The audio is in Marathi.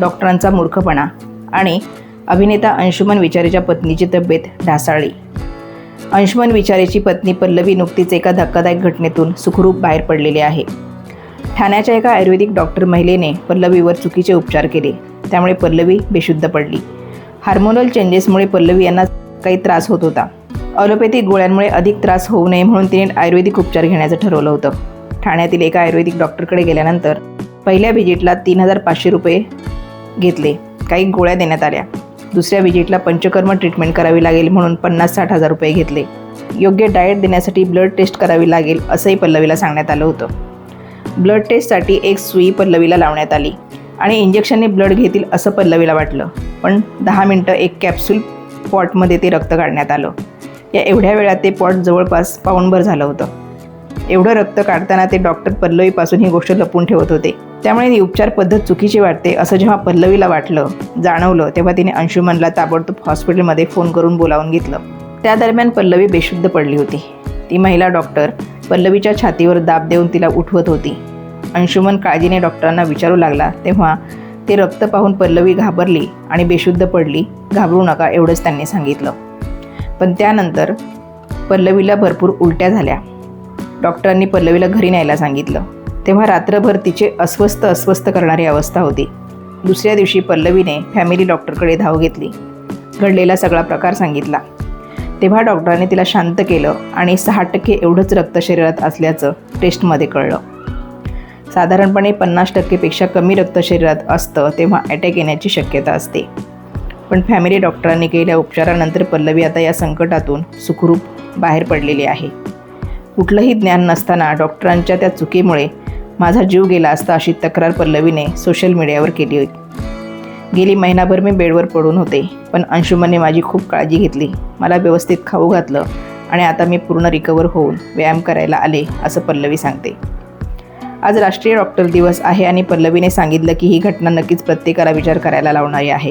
डॉक्टरांचा मूर्खपणा आणि अभिनेता अंशुमन विचारेच्या पत्नीची तब्येत ढासाळली. अंशुमन विचारेची पत्नी पल्लवी नुकतीच एका धक्कादायक घटनेतून सुखरूप बाहेर पडलेली आहे. ठाण्याच्या एका आयुर्वेदिक डॉक्टर महिलेने पल्लवीवर चुकीचे उपचार केले त्यामुळे पल्लवी बेशुद्ध पडली. हार्मोनल चेंजेसमुळे पल्लवी यांना काही त्रास होत होता. ऑलोपॅथिक गोळ्यांमुळे अधिक त्रास होऊ नये म्हणून तिने आयुर्वेदिक उपचार घेण्याचं ठरवलं होतं. ठाण्यातील एका आयुर्वेदिक डॉक्टरकडे गेल्यानंतर पहिल्या व्हिजिटला तीन हजार पाचशे रुपये घेतले. काही गोळ्या देण्यात आल्या. दुसऱ्या व्हिजिटला पंचकर्म ट्रीटमेंट करावी लागेल म्हणून पन्नास साठ हजार रुपये घेतले. योग्य डाएट देण्यासाठी ब्लड टेस्ट करावी लागेल असंही पल्लवीला सांगण्यात आलं होतं. ब्लड टेस्टसाठी एक सुई पल्लवीला लावण्यात आली आणि इंजेक्शनने ब्लड घेतील असं पल्लवीला वाटलं. पण दहा मिनटं एक कॅप्सूल पॉटमध्ये ते रक्त काढण्यात आलं. या एवढ्या वेळात ते पॉट जवळपास पाऊणभर झालं होतं. एवढं रक्त काढताना ते डॉक्टर पल्लवीपासून ही गोष्ट लपून ठेवत होते. त्यामुळे ती उपचार पद्धत चुकीची वाटते असं जेव्हा पल्लवीला वाटलं जाणवलं तेव्हा तिने अंशुमनला ताबडतोब हॉस्पिटलमध्ये फोन करून बोलावून घेतलं. त्या दरम्यान पल्लवी बेशुद्ध पडली होती. ती महिला डॉक्टर पल्लवीच्या छातीवर दाब देऊन तिला उठवत होती. अंशुमन काळजीने डॉक्टरांना विचारू लागला तेव्हा ते रक्त पाहून पल्लवी घाबरली आणि बेशुद्ध पडली घाबरू नका एवढंच त्यांनी सांगितलं. पण त्यानंतर पल्लवीला भरपूर उलट्या झाल्या. डॉक्टरांनी पल्लवीला घरी न्यायला सांगितलं. तेव्हा रात्रभर तिचे अस्वस्थ अस्वस्थ करणारी अवस्था होती. दुसऱ्या दिवशी पल्लवीने फॅमिली डॉक्टरकडे धाव घेतली. घडलेला सगळा प्रकार सांगितला. तेव्हा डॉक्टरांनी तिला शांत केलं आणि सहा टक्के एवढंच रक्त शरीरात असल्याचं टेस्टमध्ये कळलं. साधारणपणे पन्नास टक्केपेक्षा कमी रक्त शरीरात असतं तेव्हा अटॅक येण्याची शक्यता असते. पण फॅमिली डॉक्टरांनी केलेल्या उपचारानंतर पल्लवी आता या संकटातून सुखरूप बाहेर पडलेली आहे. कुठलंही ज्ञान नसताना डॉक्टरांच्या त्या चुकीमुळे माझा जीव गेला असता अशी तक्रार पल्लवीने सोशल मीडियावर केली होती. गेली महिनाभर मी बेडवर पडून होते पण अंशुमनने माझी खूप काळजी घेतली. मला व्यवस्थित खाऊ घातलं आणि आता मी पूर्ण रिकवर होऊन व्यायाम करायला आले असं पल्लवी सांगते. आज राष्ट्रीय डॉक्टर दिवस आहे आणि पल्लवीने सांगितलं की ही घटना नक्कीच प्रत्येकाला विचार करायला लावणारी आहे.